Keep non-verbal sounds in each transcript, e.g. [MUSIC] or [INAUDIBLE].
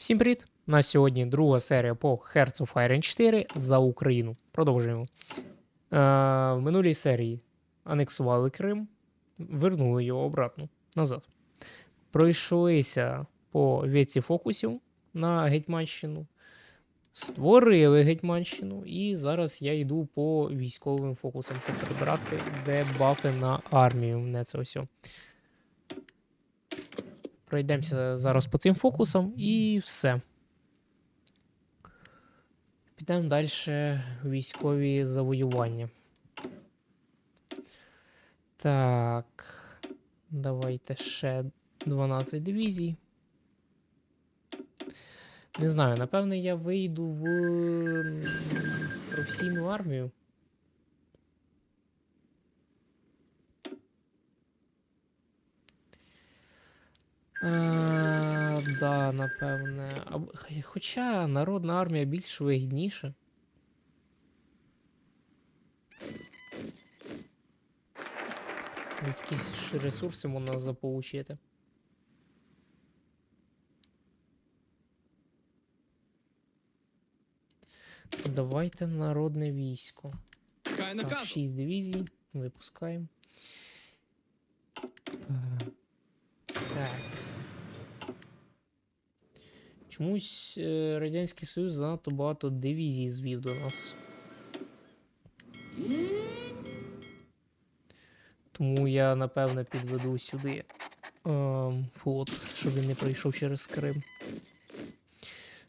Всім привіт! У нас сьогодні друга серія по Hearts of Iron 4 за Україну. Продовжуємо. Е, в минулій серії анексували Крим, вернули його обратно назад. Пройшлися по віці фокусів на Гетьманщину, створили Гетьманщину, і зараз я йду по військовим фокусам, щоб прибирати дебафи на армію. Не це все. Пройдемося зараз по цим фокусам і все. Підемо далі військові завоювання. Так. Давайте ще 12 дивізій. Не знаю, напевне, я вийду в професійну армію. А, да, напевне. Або- Хоча народна армія більш вигідніша. Людські ресурси можна заполучити. Давайте народне військо. Так, 6 дивізій. Випускаємо. Е, Так. Чомусь е, Радянський Союз занадто багато дивізій звів до нас. Тому я, напевно, підведу сюди ем, флот, щоб він не пройшов через Крим.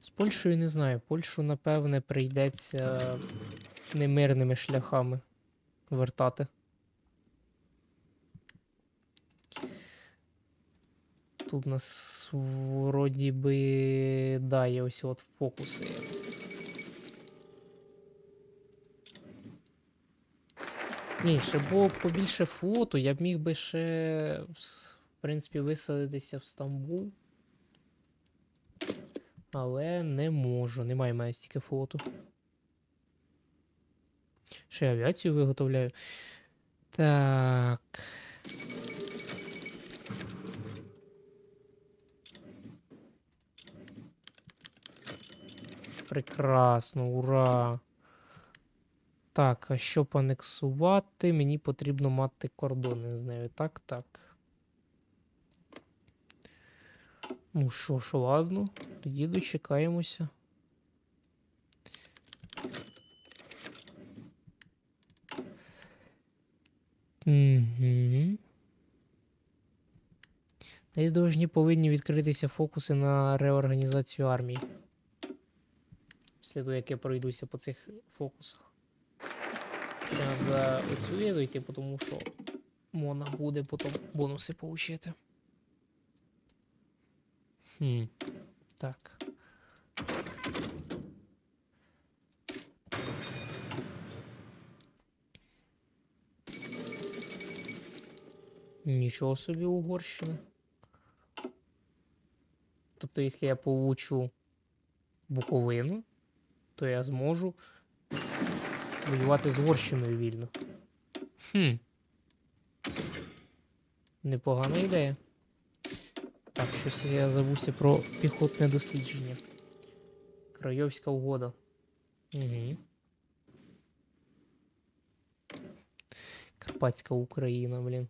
З Польщею не знаю. Польщу, напевне, прийдеться немирними шляхами вертати. Тут у нас вроді би да, є ось от фокуси. Ні, ще було б побільше флоту, я б міг би ще, в принципі, висадитися в Стамбул. Але не можу, немає в мене стільки флоту. Ще авіацію виготовляю. Так. Прекрасно, ура. Так, а щоб анексувати, мені потрібно мати кордони з нею. Так, так. Ну що ж, ладно, тоді дочекаємося. Угу. Десь повинні відкритися фокуси на реорганізацію армії. Того, як я пройдуся по цих фокусах. Треба оцю дойти, тому що можна буде потім бонуси получити. Хм. Так. Нічого собі Угорщина. Тобто, якщо я получу Буковину, то я зможу воювати з Угорщиною вільно. Хм. Непогана ідея. Так, щось я забувся про піхотне дослідження. Крайовська угода. Угу. Карпатська Україна, блін.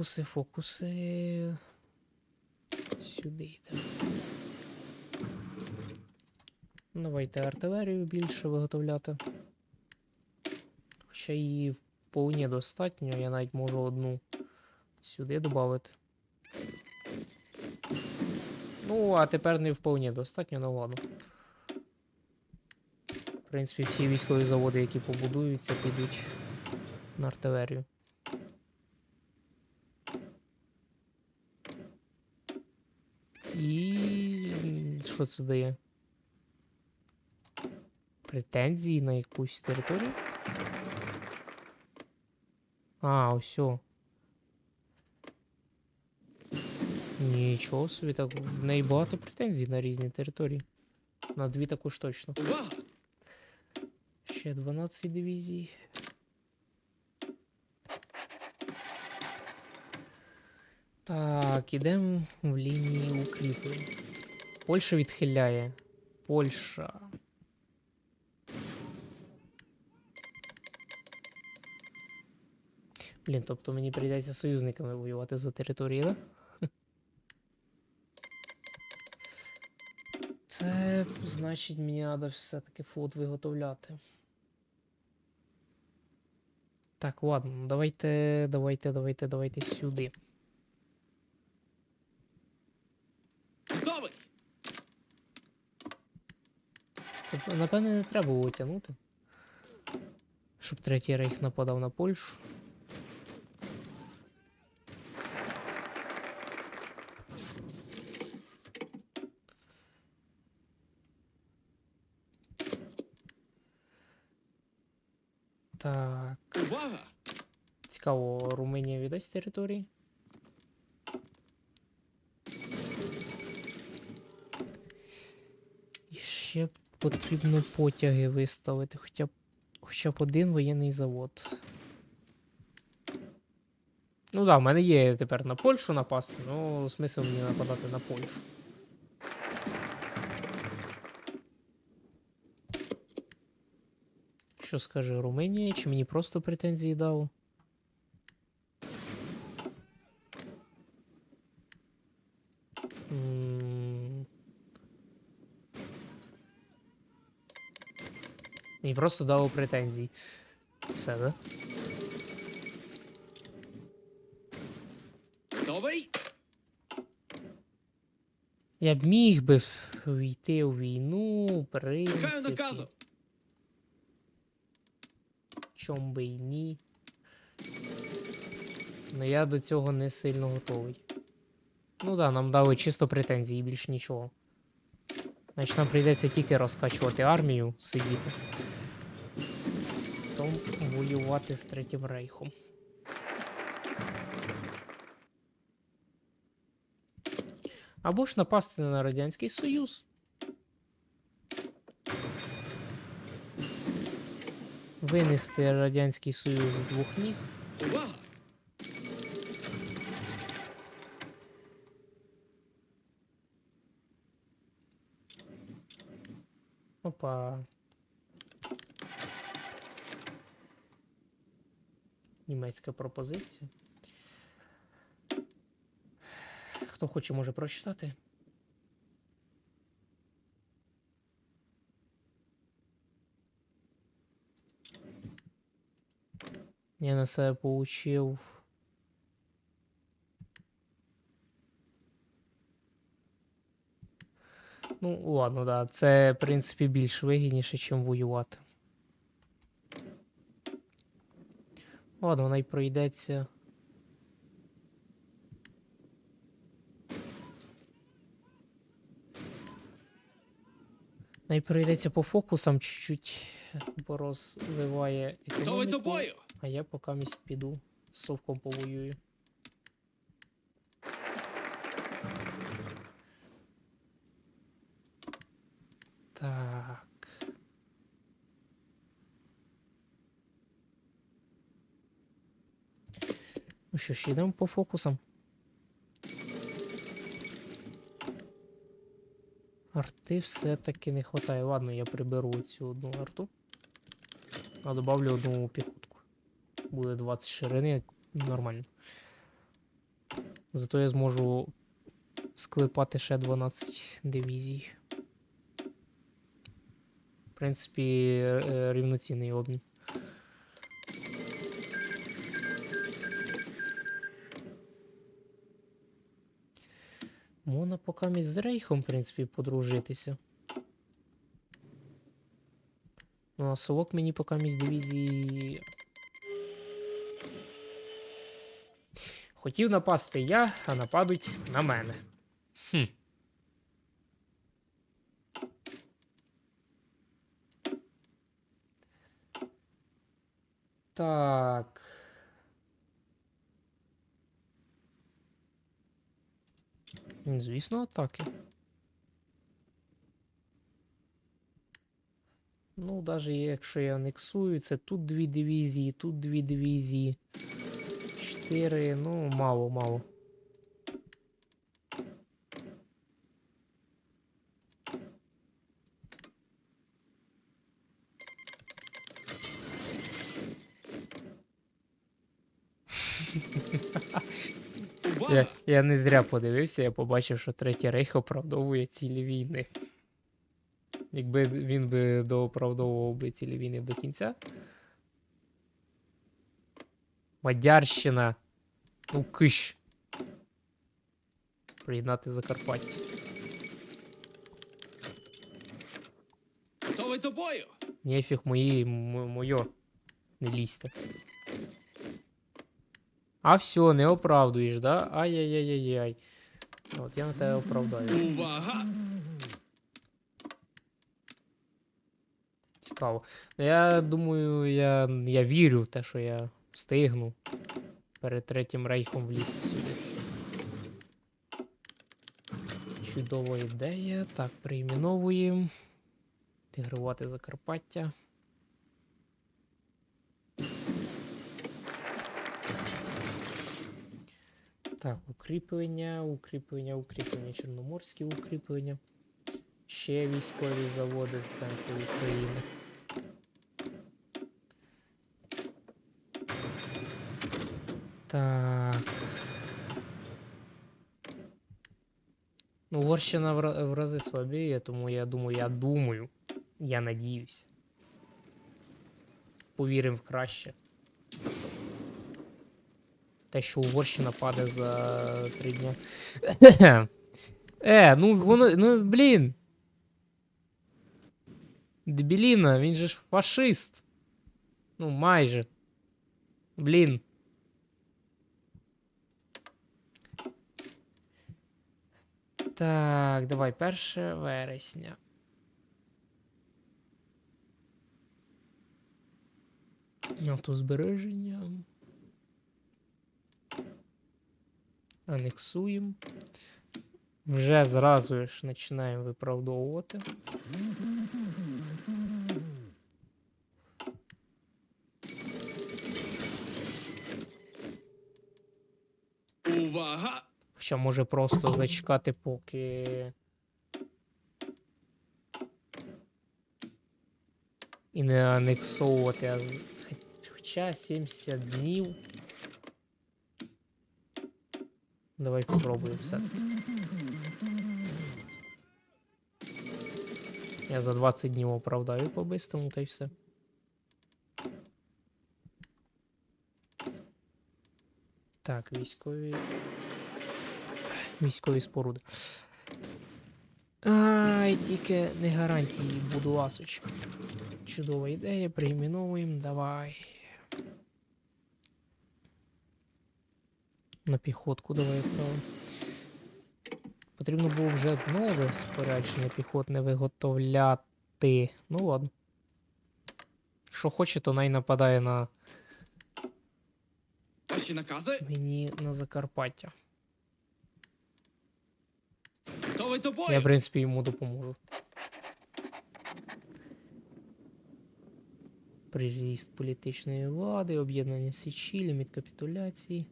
Фокуси, фокуси. Сюди йдемо. Давайте артилерію більше виготовляти. Хоча її вполне достатньо, я навіть можу одну сюди додати. Ну, а тепер не вполне достатньо, ну ладно. В принципі, всі військові заводи, які побудуються, підуть на артилерію. що це дає? Претензії на якусь територію? А, усьо. Нічого собі так. В неї багато претензій на різні території. На дві також точно. Ще 12 дивізій. Так, ідемо в лінії укріплення. Польща відхиляє. Польща. Блін, тобто мені прийдеться союзниками воювати за території, да? Це значить мені треба все-таки флот виготовляти. Так, ладно, ну давайте, давайте, давайте, давайте сюди. Тобто, напевне, не треба було тягнути. Щоб третій рейх нападав на Польщу. Так, Увага! цікаво, Румунія віддасть території? І ще потрібно потяги виставити, хоча б, хоча б один воєнний завод. Ну да, в мене є тепер на Польщу напасти, ну смисл мені нападати на Польщу. Що скаже Румунія? Чи мені просто претензії дав? Мені просто дав претензій. Все, да? Готовий? Я б міг би війти у війну, в принципі. Чом би й ні. Ну я до цього не сильно готовий. Ну да, нам дали чисто претензії, більш нічого. Значить нам прийдеться тільки розкачувати армію, сидіти. Воювати з Третім Рейхом. Або ж напасти на Радянський Союз. Винести Радянський Союз з двох ніг. Опа. Німецька пропозиція. Хто хоче, може прочитати. Я на себе получив. Ну, ладно, да. Це, в принципі, більш вигідніше, ніж воювати. Ладно, вона й пройдеться. Вона й пройдеться по фокусам чуть-чуть, бо розвиває Готовий до бою! А я поки місь піду з совком повоюю. Так. Ну що ж, йдемо по фокусам. Арти все-таки не вистачає. Ладно, я приберу цю одну арту. А добавлю одну піхотку. Буде 20 ширини, нормально. Зато я зможу склепати ще 12 дивізій. В принципі, е, рівноцінний обмін. Можна поки з Рейхом, в принципі, подружитися. Ну, а совок мені поки з дивізії. Хотів напасти я, а нападуть на мене. Хм. Так. Звісно, атаки. Ну, навіть якщо я анексую, це тут дві дивізії, тут дві дивізії. Чотири, ну, мало, мало. Увага! Я, я не зря подивився, я побачив, що Третій Рейх оправдовує цілі війни. Якби він би дооправдовував би цілі війни до кінця. Мадярщина. Ну, киш. Приєднати Закарпаття. Готовий до бою! Нефіг мої, моє. Не лізьте. А все, не оправдуєш, да? Ай-яй-яй-яй-яй. От я на тебе оправдаю. Увага! Цікаво. Ну, Я думаю, я, я вірю в те, що я встигну перед третім рейхом влізти сюди. Чудова ідея. Так, перейменовуємо. Інтегрувати Закарпаття. Так, укріплення, укріплення, укріплення, чорноморські укріплення. Ще військові заводи в центрі України. Так. Ну, Угорщина в, рази слабіє, тому я думаю, я думаю, я надіюсь. Повіримо в краще. Те, що Угорщина паде за три дня. [LAUGHS] Е, ну воно. Ну, блін. Дебіліна, він же ж фашист. Ну, майже. Блін. Так, давай, 1 вересня. Автозбереження. Анексуємо. Вже зразу ж починаємо виправдовувати. Увага! Хоча може просто зачекати, поки. І не анексовувати, хоча 70 днів. Давай попробуємо все. Я за 20 днів оправдаю по-бистрому, та й все. Так, військові. Військові споруди. Ай, тільки не гарантії, буду ласочка. Чудова ідея, перейменовуємо, давай. На піхотку давай відправимо. Потрібно було вже нове спорядження піхотне виготовляти. Ну ладно. Що хоче, то най нападає на Ваші накази? мені на Закарпаття. Готовий до бою! Я, в принципі, йому допоможу. Приріст політичної влади, об'єднання Січі, ліміт капітуляції.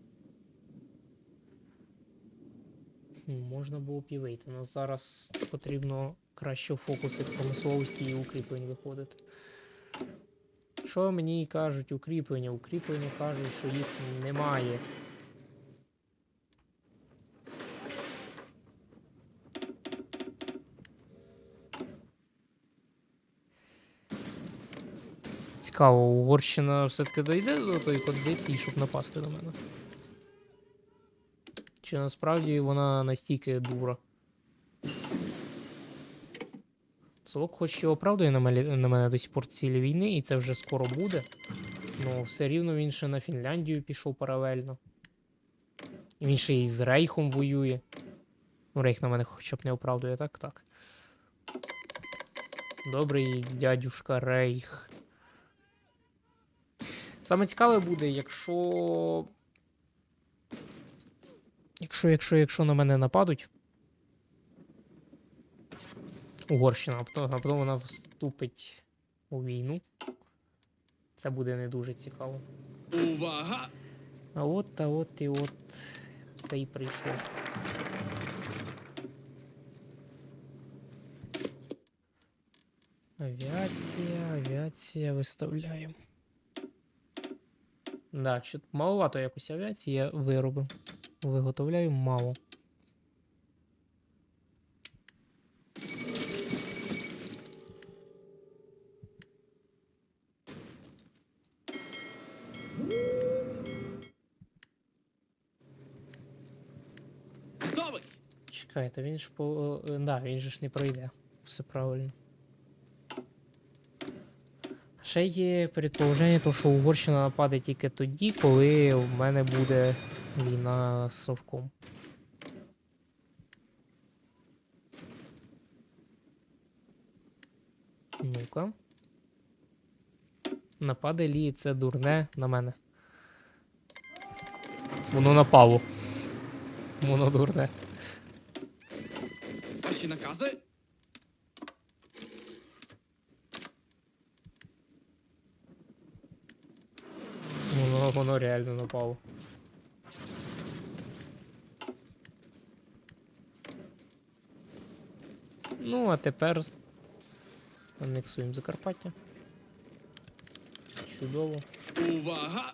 Хм, Можна було б і вийти, але зараз потрібно краще в фокуси промисловості і укріплень виходити. Що мені кажуть укріплення? Укріплення кажуть, що їх немає. Цікаво, Угорщина все-таки дойде до тої кондиції, щоб напасти на мене. Чи насправді вона настільки дура? Совок хоч і оправдує на мене, на мене до сих пор цілі війни, і це вже скоро буде. Ну, все рівно він ще на Фінляндію пішов паралельно. І він ще і з Рейхом воює. Ну, Рейх на мене хоча б не оправдує, так? Так. Добрий дядюшка Рейх. Саме цікаве буде, якщо. Якщо, якщо, якщо на мене нападуть. Угорщина, а потім, вона вступить у війну. Це буде не дуже цікаво. Увага! А от та от і от все і прийшло. Авіація, авіація виставляємо. Да, що маловато якось авіації я виробив. Виготовляю мало. Готовий! Чекайте, він ж по. е, Да, він же ж не пройде. Все правильно. Ще є предположення, то, що Угорщина нападе тільки тоді, коли в мене буде війна з Совком. Ну-ка. Нападе лі це дурне на мене. Воно напало. Воно дурне. Ваші накази? Воно, воно реально напало. Ну, а тепер анексуємо Закарпаття. Чудово. Увага!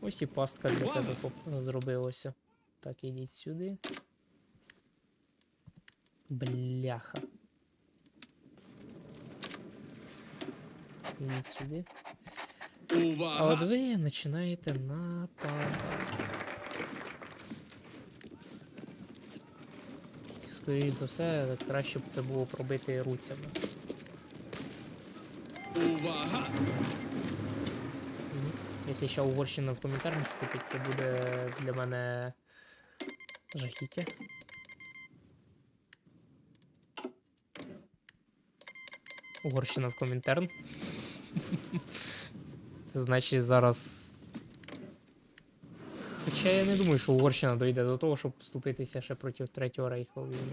Ось і пастка для тебе зробилося. Так, ідіть сюди. Бляха. Ідіть сюди. А от ви починаєте нападати. Скоріше за все, краще б це було пробити руцями. Увага! Якщо ще Угорщина в коментар вступить, це буде для мене жахіття. Угорщина в коментарн. [LAUGHS] Це значить зараз. Хоча я не думаю, що Угорщина дойде до того, щоб вступитися ще проти Третього Рейха у війну.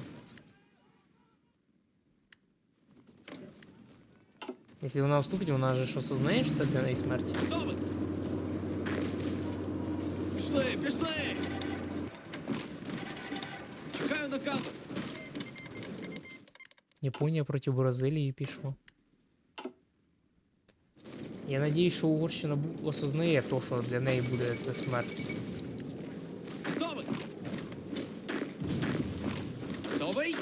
Якщо вона вступить, вона же що осознаєш, це для неї смерть. Пішли, пішли! Чекаю наказу! Японія проти Бразилії пішла. Я надіюсь, що Угорщина осознає то, що для неї буде це смерть. Готовий! Готовий?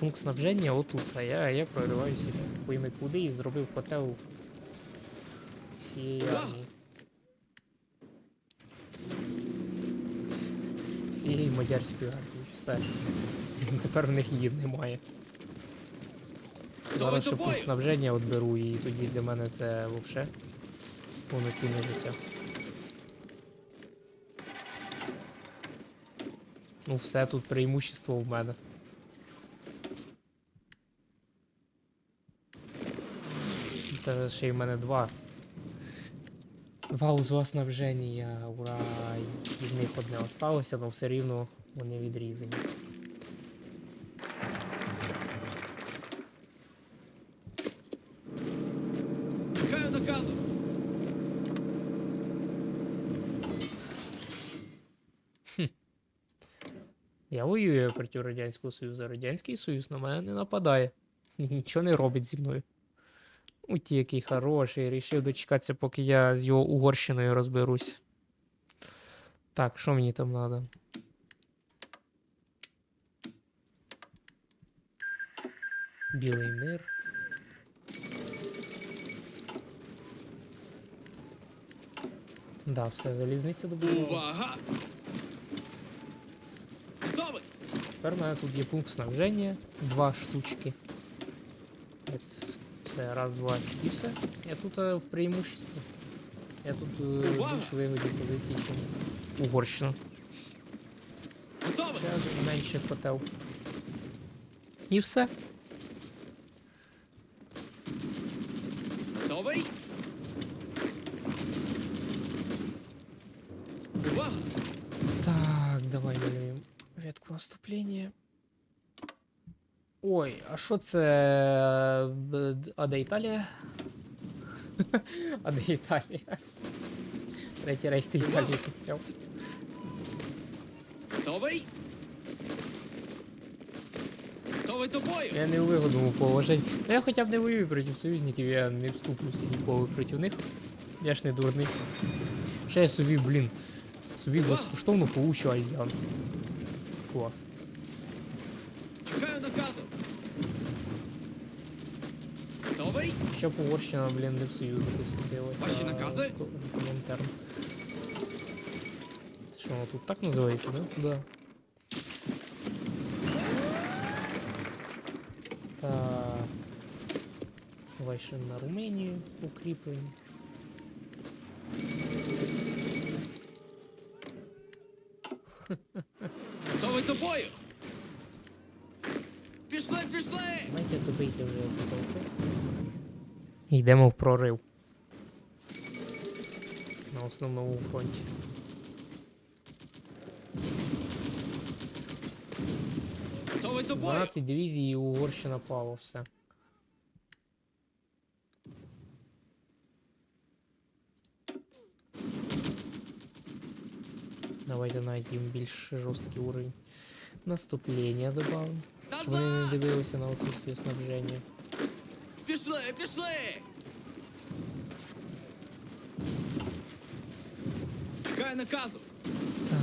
Пункт снабження отут, а я, а я прориваюся пойми куди і зробив котел всієї армії. Всієї мадярської армії. Все. [LAUGHS] Тепер в них її немає. Зараз ще пункт снабження от беру, і тоді для мене це взагалі повноцінне життя. Ну все, тут преимущество в мене. Та ще й в мене два. Два узла снабження, ура! Від них одне осталося, але все рівно вони відрізані. Чекаю наказу! Я воюю проти Радянського Союзу. Радянський Союз на мене не нападає. Нічого не робить зі мною. У ті, який хороший, рішив дочекатися, поки я з його Угорщиною розберусь. Так, що мені там треба? Білий мир. Да, все, залізниця добудувала. Увага! Тепер у мене тут є пункт снабження, два штучки. Ец, Все, раз, два, і все. Я тут е, в преимуществі. Я тут е, в Увага! більш вигоді позиції, ніж Угорщина. Готовий! Я менше котел. І все. Готовий? Наступлення. Ой, а що це? А де Італія? [LAUGHS] А де Італія? Третій рейх ти Італії купив. Готовий? Готовий до бою! Я не у вигодному положенні. Ну я хоча б не воюю проти союзників, я не вступлюся ніколи проти них. Я ж не дурний. Ще я собі, блін, собі безкоштовно получу альянс. Клас. Чекаю наказу! Готовий? Щоб Угорщина, блін, не в союзники вступилася. Ваші накази? ко- Коментарно. Це Що воно тут так називається, да? Да. Так. Давай ще на Руменію укріплень. Йдемо в прорив. На основному фронті. Готовий до бою! 12 дивізій і Угорщина пало все. Давайте їм більш жорсткий уровень. Наступлення добавимо. Щоб вони не дивилися на отсутствие снабження. Пішли, пішли! Чекаю наказу! Так.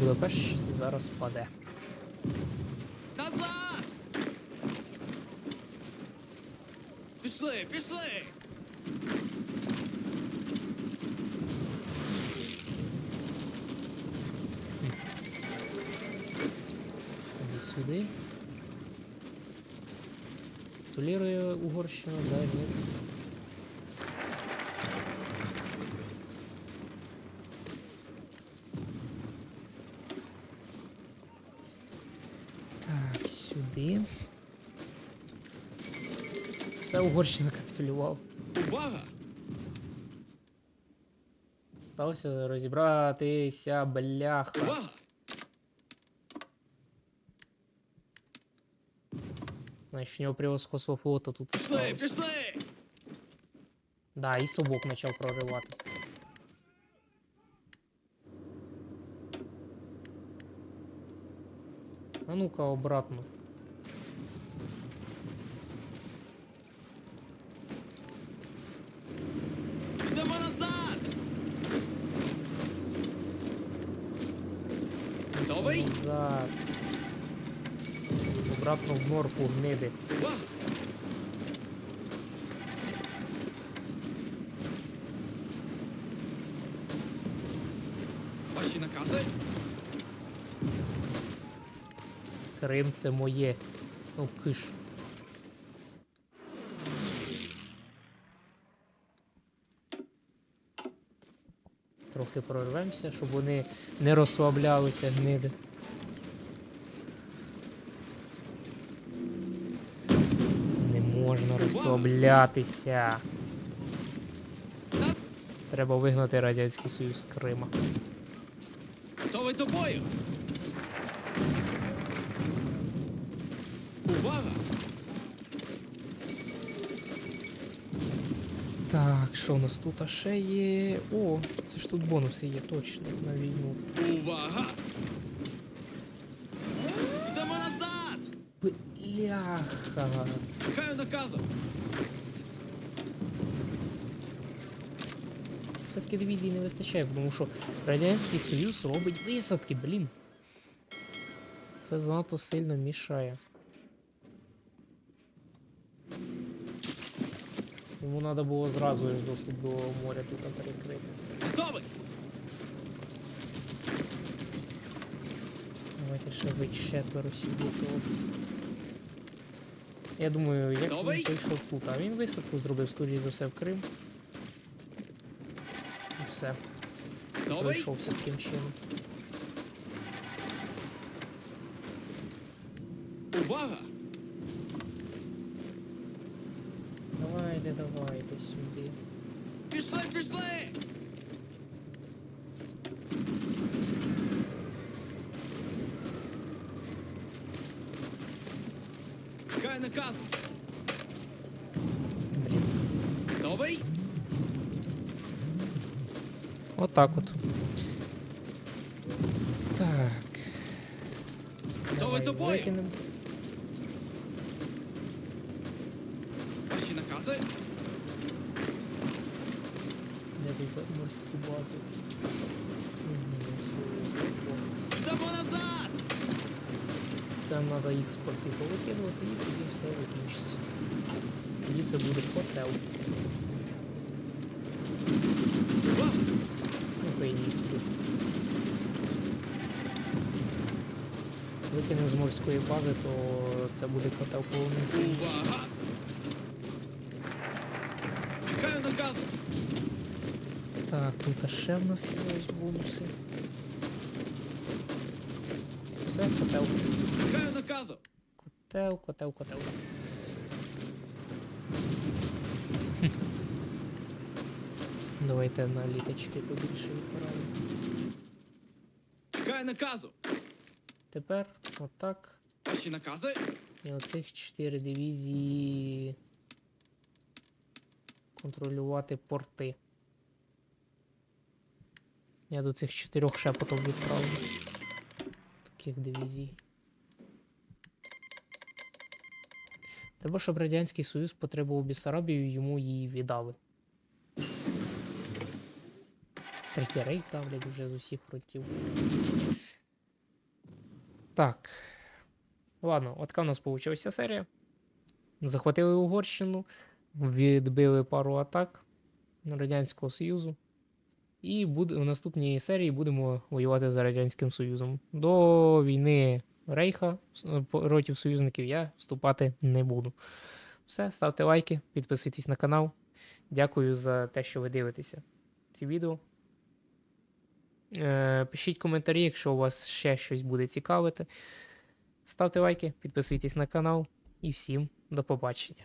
Будапешт зараз паде. Назад! Пішли, пішли! Сюди. Толірує Угорщина, да, сюди. Все Угорщина капітулював. Увага! Сталося розібратися, бляха. Увага! Значить, у нього превосходство флота тут Пішли, осталось. пішли! Да, і собок почав проривати. А ну-ка обратно. Обратно в норку гниди. Ваші накази? Крим це моє. Ну, киш. Трохи прорвемося, щоб вони не розслаблялися гниди. Не можна розслаблятися. Треба вигнати Радянський Союз з Крима. Готовий до бою! Увага! Так, що у нас тут А ще є. О, це ж тут бонуси є точно на війну. Увага! Йдемо назад! Бляха. Чекаю наказу! Все-таки дивізії не вистачає, тому що Радянський Союз робить висадки, блін. Це занадто сильно мішає. Йому треба було зразу доступ до моря тут перекрити. Готовий! Давайте ще ви четверо сюди. Я думаю, як Готовий? він прийшов тут, а він висадку зробив, скоріше за все, в Крим. І все, Готовий? пройшовся таким чином. Увага! Давайте, давайте сюди. Пішли, пішли! Так от. Так. Давай до бою! викинемо. Ваші накази? Де тут морські бази? Дамо назад! Це нам треба їх з портів повикидувати і тоді все закінчиться. Тоді це буде хотел. Викинемо з морської бази, то це буде хотел повноцінний. Увага! Чекаю наказу! Так, тут ще в нас є ось бонуси. Все, котел. Чекаю наказу! Котел, котел, котел. Хм. Давайте на літочки побільше відправимо. Чекаю наказу! Тепер отак. Ваші накази? І оцих 4 дивізії контролювати порти. Я до цих чотирьох ще потім відправлю. Таких дивізій. Треба, щоб Радянський Союз потребував Бісарабію, йому її віддали. Третій рейд давлять вже з усіх фронтів. Так. Ладно, от така у нас получилася серія. Захватили Угорщину, відбили пару атак Радянського Союзу. І буде, в наступній серії будемо воювати за Радянським Союзом. До війни Рейха проти союзників я вступати не буду. Все, ставте лайки, підписуйтесь на канал. Дякую за те, що ви дивитеся ці відео. Е, пишіть коментарі, якщо у вас ще щось буде цікавити. Ставте лайки, підписуйтесь на канал і всім до побачення.